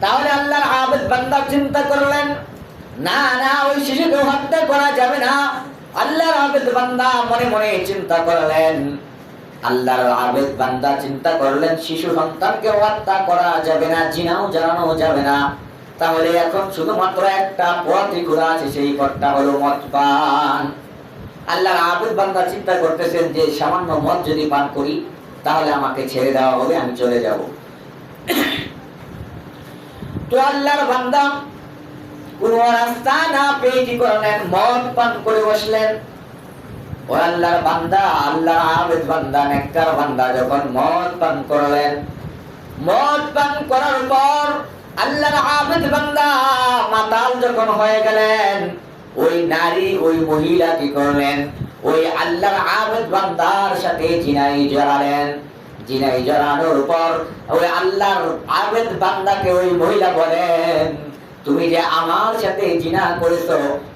তাহলে আল্লাহর আবেদ বান্দা চিন্তা করলেন, না না, ওই শিশুকে হত্যা করা যাবে না। আল্লাহর আবেদ বান্দা মনে মনে চিন্তা করলেন। আল্লাহর আবেদ বান্দা চিন্তা করলেন, শিশু সন্তানকে হত্যা করা যাবে না, জিনাও জানানো যাবে না। তাহলে এখন শুধুমাত্র একটা পথই খোলা আছে, সেই পথটা হলো মদ পান। আল্লাহর আবেদ বান্দা চিন্তা করতেছেন যে, সামান্য মদ যদি পান করি, তাহলে আমাকে ছেড়ে দেওয়া হবে, আমি চলে যাব। তো আল্লাহর বান্দা কোন রাস্তা না পেয়ে কি করলেন মদ পান করে বসলেন। ও আল্লাহর বান্দা, আল্লাহর আবেদ বান্দা, নেককার বান্দা, যখন মদ পান করলেন। মদ পান করার পর আল্লাহর আবেদ বান্দা মাতাল যখন হয়ে গেলেন, ওই নারী, ওই মহিলা কি করলেন? ওই আল্লাহর আবেদ বান্দার সাথে জিনাই জড়ালেন। জড়ানোর ওই আল্লাহর আবেদ বান্দাকে ওই মহিলা বলেন, তুমি যে আমার সাথে জিনা করেছ,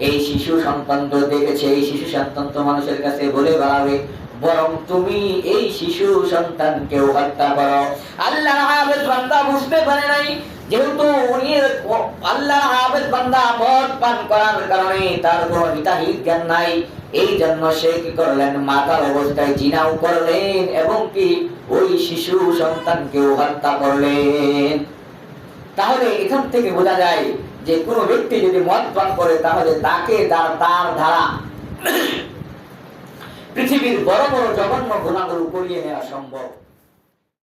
এই শিশু সন্তান তো দেখেছে, এই শিশু সন্তান তো মানুষের কাছে বলে বেড়াবে। বরং তুমি এই শিশু সন্তানকেও হত্যা করো। আল্লাহ বান্দা বুঝতে পারে নাই, যেহেতু উনি আল্লাহ বান্দা মদ পান করার কারণে তার কোনো হিতাহিত জ্ঞান নাই। এই জন্য সে কি করলেন? মাতার অবস্থায় জিনাও করলেন এবং কি ওই শিশু সন্তানকেও হত্যা করলেন। তাহলে এখান থেকে বোঝা যায় যে কোনো ব্যক্তি যদি মদ পান করে, তাহলে তাকে তার তার দ্বারা পৃথিবীর বড় বড় জঘন্য গুণাগুলো করিয়ে নেওয়া সম্ভব।